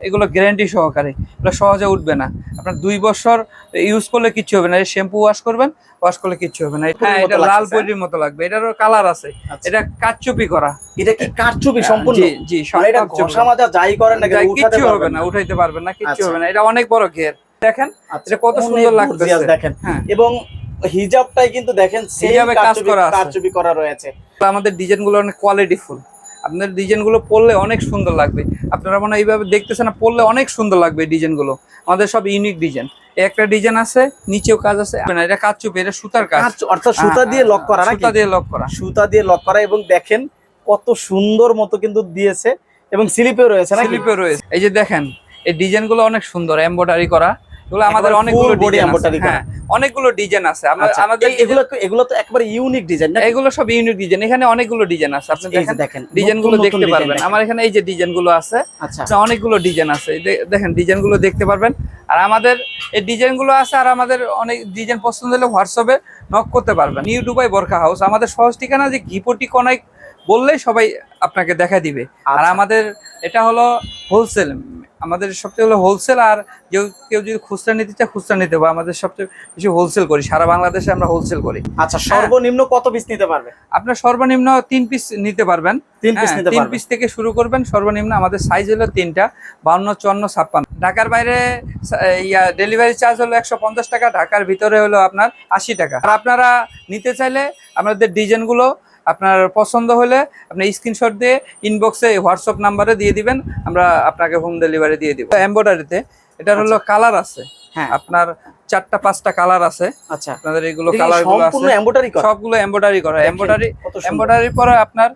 এগুলো গ্যারান্টি সহকারে। এগুলো সহজে উঠবে না। আপনার দুই বছর ইউজ করলে কিচ্ছু হবে না। শ্যাম্পু ওয়াশ করবেন ওয়াশ করলে কিচ্ছু হবে না। হ্যাঁ এটা লাল লাগতেছে, পরির মতো লাগবে। এটারও কালার আছে। আচ্ছা। এটা কাচচুপি করা। এটা কি কারচুপি সম্পূর্ণ? জি মানে এটা ঘষা মাজা যাই করেন না কিচ্ছু হবে না। উঠাইতে পারবেন না কিচ্ছু আচ্ছা। হবে না। এটা অনেক বড় ঘের দেখেন আচ্ছা, এটা কত সুন্দর gorgeous দেখেন। হ্যাঁ। এবং হিজাবটাই কিন্তু দেখেন হিজাবে কাজ করা। কারচুপি করা রয়েছে। আমাদের ডিজাইনগুলো অনেক কোয়ালিটি ফুল। আপনার ডিজাইনগুলো পরলে অনেক সুন্দর লাগবে। আপনারা মনে এইভাবে দেখতেছেন না পরলে অনেক সুন্দর লাগবে ডিজাইনগুলো আমাদের সব ইউনিক ডিজাইন। একটা ডিজাইন আছে নিচেও কাজ আছে। না এটা কাজ চুপি এটা সুতার কাজ। অর্থাৎ সুতা দিয়ে লক করা সুতা দিয়ে লক করা। সুতা দিয়ে লক করা এবং দেখেন কত সুন্দর মতো কিন্তু দিয়েছে এবং স্লিপেও রয়েছে না স্লিপে রয়েছে। এই যে দেখেন এই ডিজাইনগুলো অনেক সুন্দর এমব্রয়ডারি করা। এগুলো আমাদের অনেকগুলো। হ্যাঁ অনেকগুলো ডিজাইন আছে। আচ্ছা, আমাদের এগুলো এগুলো তো একবারে ইউনিক ডিজাইন না এগুলো সব ইউনিক ডিজাইন এখানে অনেকগুলো ডিজাইন আছে। আপনি দেখেন দেখেন ডিজাইনগুলো নতুন নতুন দেখতে পারবেন। আমার এখানে এই যে ডিজাইনগুলো আছে আচ্ছা। অনেকগুলো ডিজাইন আছে। দেখেন ডিজাইনগুলো দেখতে পারবেন। আর আমাদের এই ডিজাইনগুলো আছে আর আমাদের অনেক ডিজাইন পছন্দ হলে হোয়াটসঅ্যাপে নক করতে পারবেন। নিউ দুবাই বরখা হাউস আমাদের সহজ ঠিকানা যে ঘিপটি কনাই বললেই সবাই আপনাকে দেখা দিবে। আর আচ্ছা। আমাদের এটা হলো হোলসেল আমাদের সবচেয়ে হলো হোলসেল আর কেউ কেউ যদি খুচরা নিতে চায় খুচরা নিতে পারে আমাদের সবচেয়ে বেশি হোলসেল করি সারা বাংলাদেশে আমরা হোলসেল করি। আচ্ছা সর্বনিম্ন কত পিস নিতে পারবে? আপনার সর্বনিম্ন তিন পিস নিতে পারবেন। তিন পিস হ্যাঁ, তিন পিস থেকে শুরু করবেন। সর্বনিম্ন আমাদের সাইজ হলো তিনটা বাউন্ন চুয়ান্ন ছাপ্পান্ন। ঢাকার বাইরে ইয়া ডেলিভারি চার্জ হলো একশো পঞ্চাশ টাকা ঢাকার ভিতরে হলো আপনার আশি টাকা। আর আপনারা নিতে চাইলে আমাদের ডিজাইনগুলো আপনার পছন্দ হলে আপনি স্ক্রিনশট দিয়ে ইনবক্সে হোয়াটসঅ্যাপ নাম্বারে দিয়ে দিবেন আমরা আপনাকে হোম ডেলিভারি দিয়ে দিব। এমব্রয়ডারিতে এটার হলো কালার আছে। হ্যাঁ। আপনার চারটা পাঁচটা কালার আছে। আচ্ছা। আপনাদের এগুলো কালারগুলো আছে। করা? সবগুলো এম্ব্রয়ডারি করা। এম্ব্রয়ডারি এম্ব্রয়ডারি কত সুন্দর। পরে আপনার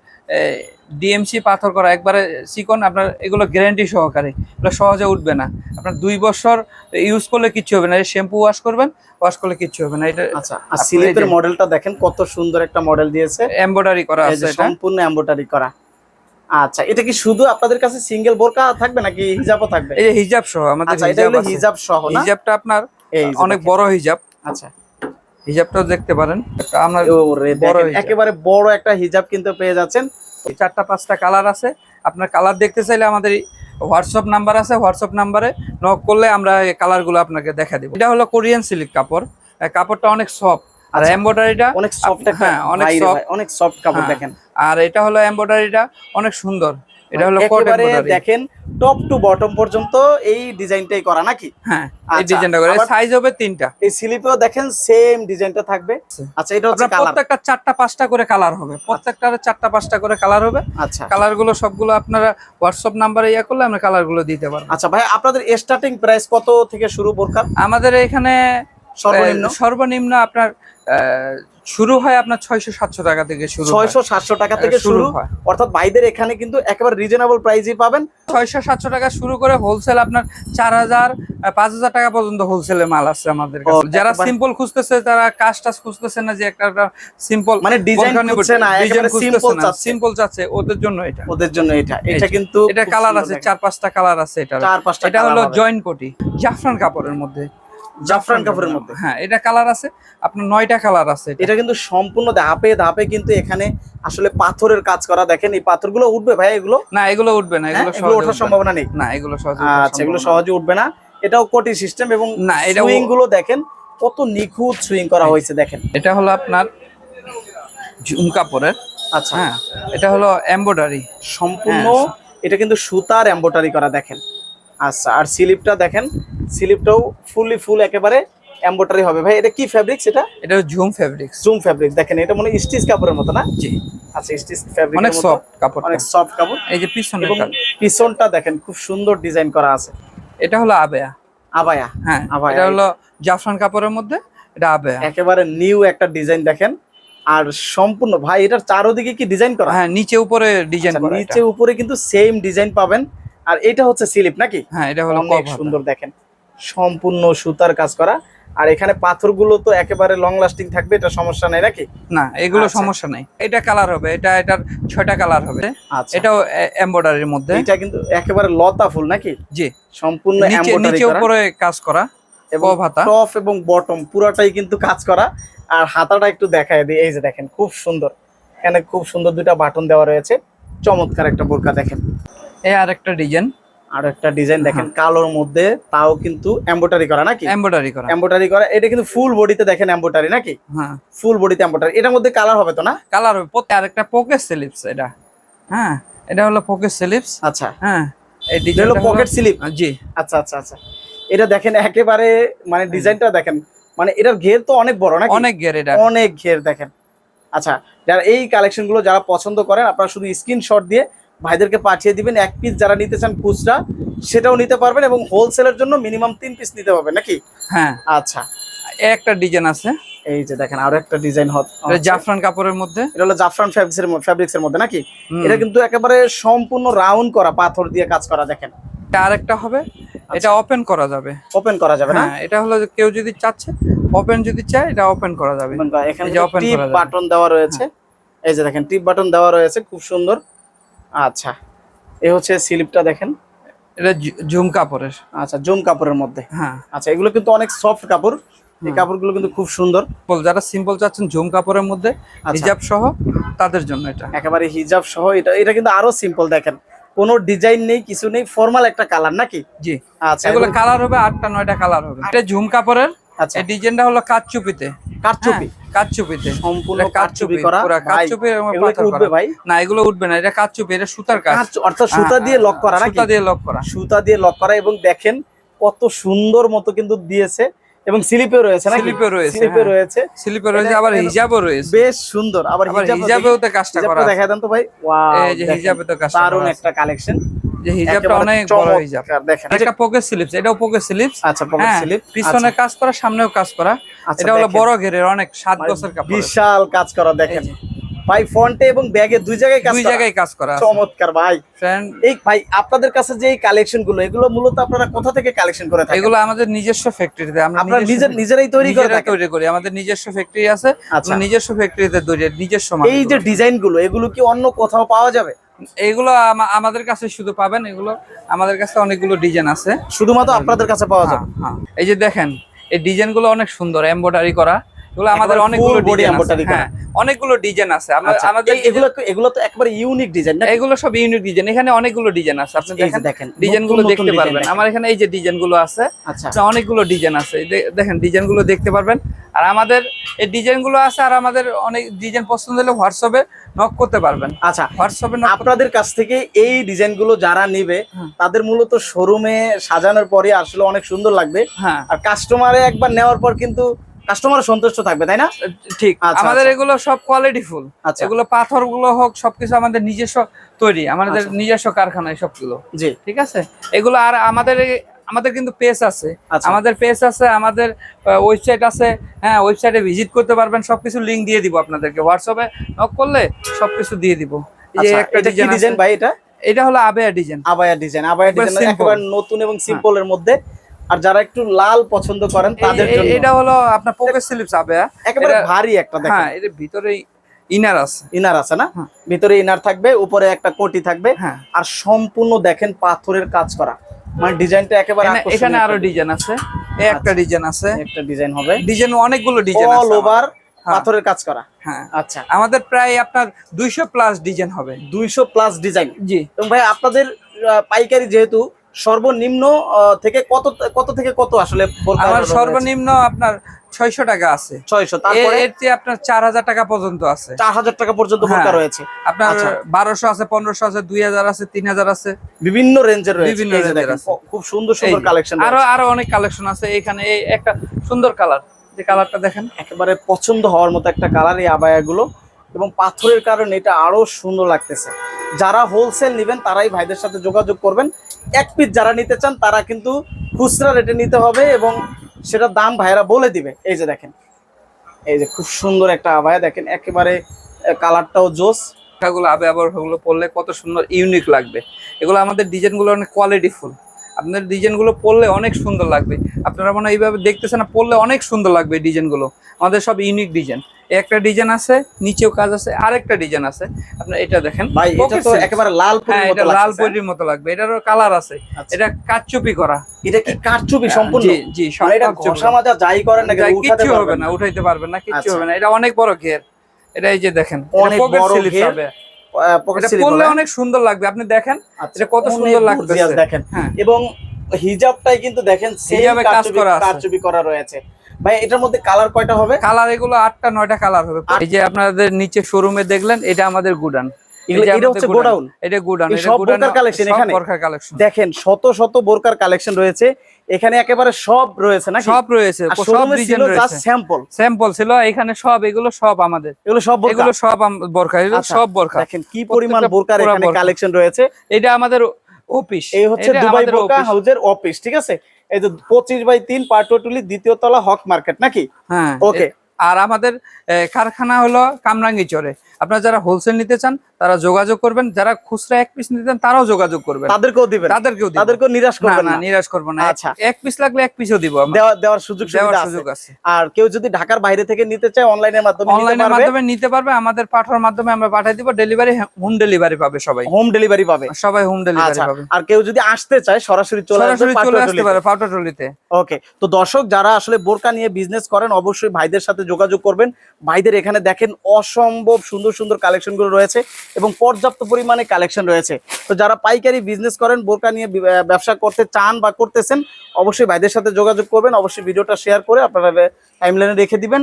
ডিএমসি পাথর করা একবারে চিকন আপনার এগুলো গ্যারান্টি সহকারে। এগুলো সহজে উঠবে না। আপনার দুই বছর ইউজ করলে কিচ্ছু হবে না। শ্যাম্পু ওয়াশ করবেন ওয়াশ করলে কিচ্ছু হবে না। এটা আচ্ছা আর স্লিপের মডেলটা দেখেন কত সুন্দর একটা মডেল দিয়েছে। এমব্রয়ডারি করা আছে এটা। সম্পূর্ণ এমব্রয়ডারি করা। আচ্ছা এটা কি শুধু আপনাদের কাছে সিঙ্গেল বোরকা থাকবে নাকি হিজাবও থাকবে? এই যে হিজাব সহ আমাদের আচ্ছা এটা হলো হিজাব সহ না? হিজাবটা আপনার অনেক বড় হিজাব। আচ্ছা। হিজাবটাও দেখতে পারেন। বড় একেবারে বড় একটা হিজাব কিন্তু পেয়ে যাচ্ছেন। এই চারটা পাঁচটা কালার আছে। আপনার কালার দেখতে চাইলে আমাদের হোয়াটসঅ্যাপ নাম্বার আছে। হোয়াটসঅ্যাপ নাম্বারে নক করলে আমরা এই কালারগুলো আপনাকে দেখা দেবো। এটা হলো কোরিয়ান সিল্ক কাপড়। কাপড়টা অনেক সফট আর আচ্ছা। এমব্রয়ডারিটা অনেক সফট হ্যাঁ, অনেক সফট অনেক সফট কাপড় হ্যাঁ। দেখেন। আর এটা হলো এমব্রয়ডারিটা অনেক সুন্দর। এটা হলো একেবারে দেখেন টপ টু বটম পর্যন্ত এই ডিজাইনটাই করা নাকি? হ্যাঁ এই আচ্ছা, ডিজাইনটা করে। সাইজ হবে তিনটা। এই স্লিপেও দেখেন সেম ডিজাইনটা থাকবে। আচ্ছা। এটা হচ্ছে আপনার কালার প্রত্যেকটা চারটা পাঁচটা করে কালার হবে। প্রত্যেকটার চারটা পাঁচটা করে কালার হবে। আচ্ছা। কালারগুলো সবগুলো আপনারা হোয়াটসঅ্যাপ নাম্বারে ইয়া করলে আমরা কালারগুলো দিতে পারব। আচ্ছা ভাই আপনাদের স্টার্টিং প্রাইস কত থেকে শুরু বোরকার আমাদের এখানে সর্বনিম্ন? সর্বনিম্ন আপনার আহ, শুরু হয় আপনার ছয়শো সাতশো টাকা থেকে শুরু ছয়শো সাতশো টাকা থেকে শুরু হয়। অর্থাৎ ভাইদের এখানে কিন্তু একেবারে রিজনেবল প্রাইসই পাবেন। ছয়শো সাতশো টাকা শুরু করে হোলসেল আপনার চার হাজার পাঁচ হাজার টাকা পর্যন্ত হোলসেলে মাল আছে আমাদের কাছে। যারা সিম্পল খুঁজতেছে তারা কাজ টাজ খুঁজতেছে না যে একটা সিম্পল মানে ডিজাইন খুঁজছে না সিম্পল চাচ্ছে। সিম্পল চাচ্ছে ওদের জন্য এটা। ওদের জন্য এটা। এটা কিন্তু এটা কালার আছে চার পাঁচটা কালার আছে এটা চার পাঁচটা এটা হলো জয়েন্ট কোটি জাফরান কাপড়ের মধ্যে। জাফরান কাপড়ের মধ্যে। হ্যাঁ এটা কালার আছে। আপনার নয়টা কালার আছে এটা। কিন্তু সম্পূর্ণ ধাপে ধাপে কিন্তু এখানে আসলে পাথরের কাজ করা। দেখেন এই পাথরগুলো উঠবে ভাই এগুলো? না এগুলো উঠবে না হ্যাঁ? এগুলো ওঠার সম্ভাবনা নেই। না এগুলো সহজে আচ্ছা এগুলো সহজে উঠবে না। এটাও কোটি সিস্টেম এবং না, এটা সুইংগুলো দেখেন কত নিখুঁত সুইং করা হয়েছে দেখেন। এটা হলো আপনার ঝুম কাপড়ের। আচ্ছা। হ্যাঁ এটা হলো এমব্রয়ডারি সম্পূর্ণ হ্যাঁ। এটা কিন্তু সুতার এম্বোটারি করা দেখেন। আচ্ছা আর স্লিপটা দেখেন স্লিপটাও ফুললি ফুল একেবারে এম্বোটারি হবে। ভাই এটা কি ফ্যাব্রিক সেটা? এটা হলো ঝুম ফেব্রিক্স জুম ফ্যাব্রিক দেখেন এটা মনে স্টিচ কাপড়ের মতো না? জি। আচ্ছা স্টিচ ফ্যাব্রিক অনেক সফট কাপড় অনেক সফট কাপড়। এই যে পিছনে এবং পিছনটা দেখেন খুব সুন্দর ডিজাইন করা আছে। এটা হলো আবেয়া। আবায়া। হ্যাঁ আবায়া, এটা হলো জাফরান কাপড়ের মধ্যে এটা আবেয়া। একেবারে নিউ একটা ডিজাইন দেখেন। আর সম্পূর্ণ ভাই এটার চারোদিকে কি ডিজাইন করা? হ্যাঁ নিচে উপরে ডিজাইন আচ্ছা, করা নিচে উপরে কিন্তু সেম ডিজাইন পাবেন। আর এটা হচ্ছে স্লিপ নাকি? হ্যাঁ এটা হলো অনেক সুন্দর দেখেন। সম্পূর্ণ সুতার কাজ করা। আর এখানে পাথরগুলো তো একেবারে লং লাস্টিং থাকবে এটা সমস্যা নাই নাকি? না এগুলো আচ্ছা। সমস্যা নাই। এটা কালার হবে এটা এটার ছয়টা কালার হবে। আচ্ছা। এটাও এমব্রয়ডারির মধ্যে। এটা কিন্তু একেবারে লতা ফুল নাকি? জি। সম্পূর্ণ নিচে উপরে কাজ করা এবং। টপ এবং বটম পুরাটাই কিন্তু কাজ করা। আর হাতাটা একটু দেখায় দিই এই যে দেখেন খুব সুন্দর। এখানে খুব সুন্দর দুইটা বাটন দেওয়া রয়েছে। চমৎকার একটা বোরকা দেখেন। এই আর একটা ডিজাইন আর একটা ডিজাইন দেখেন কালোর মধ্যে তাও কিন্তু এমব্রয়ডারি করা নাকি? এমব্রয়ডারি করা। এমব্রয়ডারি করা এটা কিন্তু ফুল বডিতে দেখেন এমব্রয়ডারি নাকি? হ্যাঁ। ফুল বডিতে এমব্রয়ডারি এটার মধ্যে কালার হবে তো না? কালার হবে প্রত্যেক আর একটা পকেট স্লিপস এটা। হ্যাঁ এটা হলো পকেট স্লিপস আচ্ছা। হ্যাঁ এই এটা হলো পকেট স্লিপ জি। আচ্ছা আচ্ছা আচ্ছা। এটা দেখেন একেবারে মানে ডিজাইনটা দেখেন মানে এটার ঘের তো অনেক বড় নাকি? অনেক গের এটা। অনেক ঘের দেখেন। আচ্ছা যারা এই কালেকশনগুলো যারা পছন্দ করেন আপনারা শুধু স্ক্রিনশট দিয়ে ভাইদেরকে পাঠিয়ে দিবেন এক পিস যারা নিতে চান খুচরা সেটাও নিতে পারবেন এবং হোলসেলের জন্য মিনিমাম তিন পিস নিতে পারবেন নাকি? হ্যাঁ। আচ্ছা। একটা ডিজাইন আছে। এই যে দেখেন আরও একটা ডিজাইন হত জাফরান কাপড়ের মধ্যে। এটা হলো জাফরান ফ্যাব্রিক্সের ফ্যাব্রিক্সের মধ্যে নাকি? এটা কিন্তু একেবারে সম্পূর্ণ রাউন্ড করা পাথর দিয়ে কাজ করা দেখেন। এটা আরেকটা হবে। এটা ওপেন করা যাবে। ওপেন করা যাবে না? হ্যাঁ এটা হলো যে কেউ যদি চাচ্ছে ওপেন যদি চায় এটা ওপেন করা যাবে। এখানে টিপ। বাটন দেওয়া রয়েছে। এই যে দেখেন টিপ বাটন দেওয়া রয়েছে খুব সুন্দর। আচ্ছা এই হচ্ছে স্লিপটা দেখেন। এটা জু- ঝুম কাপড়ের। আচ্ছা জুম কাপড়ের মধ্যে। হ্যাঁ। আচ্ছা এগুলো কিন্তু অনেক সফট কাপড়। এই কাপড়গুলো কিন্তু খুব সুন্দর। যারা সিম্পল চাচ্ছেন ঝুম কাপড়ের মধ্যে আচ্ছা। হিজাব সহ তাদের জন্য এটা। একেবারে হিজাব সহ এটা এটা কিন্তু আরও সিম্পল দেখেন। কোনো ডিজাইন নেই কিছু নেই ফর্মাল একটা কালার নাকি? জি। আচ্ছা এগুলো এগুলো- কালার হবে আটটা নয়টা কালার হবে। এটা ঝুম কাপড়ের আচ্ছা। এই ডিজাইনটা হলো কাচচুপিতে কারচুপি হ্যাঁ, কাচচুপিতে সম্পূর্ণ কারচুপি করা। এগুলো উঠবে ভাই? না এগুলো উঠবে না এটা কাচচুপি এটা সুতার কাজ। অর্থাৎ সুতা দিয়ে লক করা নাকি? সুতা দিয়ে লক করা। সুতা দিয়ে লক করা এবং দেখেন কত সুন্দর মতো কিন্তু দিয়েছে। এবং স্লিপে রয়েছে না স্লিপে রয়েছে, স্লিপে হ্যাঁ। রয়েছে। স্লিপে রয়েছে আবার হিজাবও রয়েছে। বেশ সুন্দর। আবার হিজাবেও তো কাজটা করা আছে। দেখা দেন তো ভাই। ওয়াও এই যে হিজাবে তো কাজটা দারুণ করা আছে। একটা কালেকশন যে হিজাবটা অনেক বড় হিজাব। দেখেন। এটা পকেট স্লিপস এটাও পকেট স্লিপস আচ্ছা পকেট হ্যাঁ স্লিপ পিছনে কাজ করা সামনেও কাজ করা। আচ্ছা, এটা হলো বড় ঘেরের অনেক সাত মানে বছর কাপড় বিশাল কাজ করা দেখেন। ভাই ফ্রন্টে এবং ব্যাগে দুই জায়গায় কাজ দুই জায়গায় কাজ করা চমৎকার ভাই। এই ভাই আপনাদের কাছে যে এই কালেকশনগুলো এগুলো মূলত আপনারা কোথা থেকে কালেকশন করে থাকেন? এগুলো আমাদের নিজস্ব ফ্যাক্টরিতে আমরা নিজের নিজেরাই তৈরি করে তৈরি করি আমাদের নিজস্ব ফ্যাক্টরি আছে আচ্ছা। আমরা নিজস্ব ফ্যাক্টরিতে তৈরি নিজস্ব এই যে ডিজাইনগুলো এগুলো কি অন্য কোথাও পাওয়া যাবে? এগুলো আমাদের কাছে শুধু পাবেন এগুলো আমাদের কাছে অনেকগুলো ডিজাইন আছে। শুধুমাত্র আপনাদের কাছে পাওয়া যাবে? হ্যাঁ, হ্যাঁ। এই যে দেখেন এই ডিজাইনগুলো অনেক সুন্দর এমব্রয়ডারি করা। এগুলো আমাদের অনেকগুলো হ্যাঁ। অনেকগুলো ডিজাইন আছে। আচ্ছা, আমাদের এগুলো এগুলো তো একবারে ইউনিক ডিজাইন না এগুলো সব ইউনিক ডিজাইন এখানে অনেকগুলো ডিজাইন আছে। আপনি দেখেন দেখেন ডিজাইনগুলো নতুন নতুন দেখতে পারবেন। আমার এখানে এই যে ডিজাইনগুলো আছে আচ্ছা। অনেকগুলো ডিজাইন আছে। দেখেন ডিজাইনগুলো দেখতে পারবেন। আর আমাদের এই ডিজাইনগুলো আছে আর আমাদের অনেক ডিজাইন পছন্দ হলে হোয়াটসঅ্যাপে নক করতে পারবেন। আচ্ছা হোয়াটসঅ্যাপে আপনাদের কাছ থেকে এই ডিজাইনগুলো যারা নিবে হুম। তাদের মূলত শোরুমে সাজানোর পরে আসলে অনেক সুন্দর লাগবে। হ্যাঁ। আর কাস্টমারে একবার নেওয়ার পর কিন্তু কাস্টমার সন্তুষ্ট থাকবে তাই না? ঠিক আচ্ছা, আমাদের আচ্ছা। এগুলো সব কোয়ালিটি ফুল। আচ্ছা। এগুলো পাথরগুলো হোক সবকিছু আমাদের নিজস্ব তৈরি আমাদের। নিজস্ব কারখানায় সবগুলো। জি। ঠিক আছে? এগুলো আর আমাদের আমাদের কিন্তু পেজ আছে। আমাদের পেজ আছে আমাদের ওয়েবসাইট আছে। হ্যাঁ ওয়েবসাইটে ভিজিট করতে পারবেন সবকিছু লিংক দিয়ে দিব আপনাদেরকে। হোয়াটসঅ্যাপে নক করলে সবকিছু দিয়ে দিব। এই যে একটা ডিজাইন ডিজাইন ভাই এটা? এটা হলো আবেয়া ডিজাইন আবায়া ডিজাইন আবায়া ডিজাইন একেবারে নতুন এবং সিম্পলের মধ্যে আর যারা একটু লাল পছন্দ করেন তাদের জন্য। এটা হলো আপনার পকেট স্লিপস আবেয়া একেবারে ভারী একটা দেখেন। হ্যাঁ এর ভিতরে ইনার আছে। ইনার আছে না? হ্যাঁ। ভিতরে ইনার থাকবে উপরে একটা কোটি থাকবে। হ্যাঁ। আর সম্পূর্ণ দেখেন পাথরের কাজ করা। মানে ডিজাইনটা একেবারে এখানে- আরও ডিজাইন আছে। এই একটা আচ্ছা। ডিজাইন আছে। একটা ডিজাইন হবে। ডিজাইন অনেকগুলো ডিজাইন আছে অল ওভার হ্যাঁ। পাথরের কাজ করা। হ্যাঁ। আচ্ছা। আমাদের প্রায় আপনার দুইশো প্লাস ডিজাইন হবে। দুইশো প্লাস ডিজাইন জি। এবং ভাই আপনাদের পাইকারি যেহেতু সর্বনিম্ন থেকে কত কত থেকে কত আসলে আমার সর্বনিম্ন আপনার ছয়শো টাকা আছে। ছয়শো এর তারপরে চেয়ে আপনার চার হাজার টাকা পর্যন্ত আছে। চার হাজার টাকা পর্যন্ত বোরকা হ্যাঁ। রয়েছে। আপনার আচ্ছা। বারোশো আছে পনেরোশো আছে দুই হাজার আছে তিন হাজার আছে। বিভিন্ন রেঞ্জের বিভিন্ন দেখেন, আছে। খুব সুন্দর সুন্দর কালেকশন আরও আরও অনেক কালেকশন আছে। এখানে এই একটা সুন্দর কালার যে কালারটা দেখেন। একেবারে পছন্দ হওয়ার মতো একটা কালার এই আবায়াগুলো। এবং পাথরের কারণে এটা আরও সুন্দর লাগতেছে। যারা হোলসেল নেবেন, তারাই ভাইদের সাথে যোগাযোগ করবেন। এক পিস যারা নিতে চান, তারা কিন্তু খুচরা রেটে নিতে হবে এবং সেটা দাম ভাইরা বলে দিবে। এই যে দেখেন, এই যে খুব সুন্দর একটা আবায়া দেখেন, একেবারে কালারটাও জোস। এগুলো আবে আবার ওগুলো পরলে কত সুন্দর ইউনিক লাগবে। এগুলো আমাদের ডিজাইনগুলো অনেক কোয়ালিটি ফুল আপনার ডিজাইনগুলো পরলে অনেক সুন্দর লাগবে। আপনারা মনে এইভাবে দেখতেছেন না পরলে অনেক সুন্দর লাগবে ডিজাইনগুলো আমাদের সব ইউনিক ডিজাইন একটা ডিজাইন আছে নিচেও কাজ আছে আরেকটা ডিজাইন আছে। আপনার এটা দেখেন। ভাই এটা তো একেবারে লাল হ্যাঁ এটা মতো লাল লাগতেছে। পরির মতো লাগবে। এটারও কালার আছে। আচ্ছা। এটা কাচচুপি করা। এটা কি কারচুপি সম্পূর্ণ? জি জি মানে এটা কারচুপি ঘষা মাজা যাই করেন না কিচ্ছু হবে না। উঠাইতে পারবেন না কিচ্ছু আচ্ছা। হবে না। এটা অনেক বড় ঘের। এটা এই যে দেখেন অনেক বড় ঘের। পকেট পরলে অনেক সুন্দর লাগবে। আপনি দেখেন এটা কত সুন্দর লাগবে দেখেন। হ্যাঁ। এবং হিজাবটাই কিন্তু দেখেন কাজ কারচুপি- করা রয়েছে। ভাই এটার মধ্যে কালার কয়টা হবে? কালার এগুলো আটটা নয়টা কালার হবে। এই যে আপনাদের নিচে শোরুমে দেখলেন এটা আমাদের গুডান। এটা হচ্ছে গোডাউন। এটা সব বোরকার collection এখানে? কালেকশন দেখেন শত শত বোরকার কালেকশন রয়েছে। এখানে একেবারে সব রয়েছে নাকি? সব রয়েছে সব ডিজাইন রয়েছে। স্যাম্পল স্যাম্পল ছিল এখানে সব এগুলো সব আমাদের। এগুলো সব বোরকা? এগুলো সব বোরকা এগুলো আচ্ছা, সব বোরকা। দেখেন কি পরিমাণ বোরকার এখানে কালেকশন রয়েছে। এটা আমাদের অফিস এই হচ্ছে দুবাই বোরকা হাউজের অফিস ঠিক আছে? এই যে পঁচিশ বাই তিন পাটুয়াটুলি দ্বিতীয় তলা হক মার্কেট নাকি? হ্যাঁ। ওকে আর আমাদের কারখানা হলো কামরাঙ্গি চরে আপনারা যারা হোলসেল নিতে চান তারা যোগাযোগ করবেন যারা খুচরা এক পিস নিতে চান তারাও যোগাযোগ করবেন। তাদেরকেও দিবেন? তাদেরকেও। তাদেরকেও নিরাশ করবেন না নিরাশ করব না। আচ্ছা। এক- পিস লাগলে এক পিসও দিব। দেওয়ার সুযোগ সুযোগ আছে। আর কেউ যদি ঢাকার বাইরে থেকে নিতে চায় অনলাইনের মাধ্যমে নিতে অনলাইনের মাধ্যমে নিতে পারবে আমাদের পাঠার মাধ্যমে আমরা পাঠিয়ে দিব। ডেলিভারি হোম ডেলিভারি পাবে সবাই। হোম ডেলিভারি পাবে। সবাই হোম ডেলিভারি আচ্ছা পাবে। আর কেউ যদি আসতে চায় সরাসরি চলে সরাসরি চলে আসতে। পারে পাউটাটলিতে ওকে তো দর্শক যারা আসলে বোরকা নিয়ে বিজনেস করেন অবশ্যই ভাইদের সাথে যোগাযোগ করবেন। ভাইদের এখানে দেখেন অসম্ভব সুন্দর সুন্দর কালেকশনগুলো রয়েছে। এবং পর্যাপ্ত পরিমাণে কালেকশন রয়েছে। তো যারা পাইকারি বিজনেস করেন, বোরকা নিয়ে ব্যবসা করতে চান বা করতেছেন, অবশ্যই ভাইদের সাথে যোগাযোগ করবেন। অবশ্যই ভিডিওটা শেয়ার করে আপনারা টাইমলাইনে রেখে দিবেন।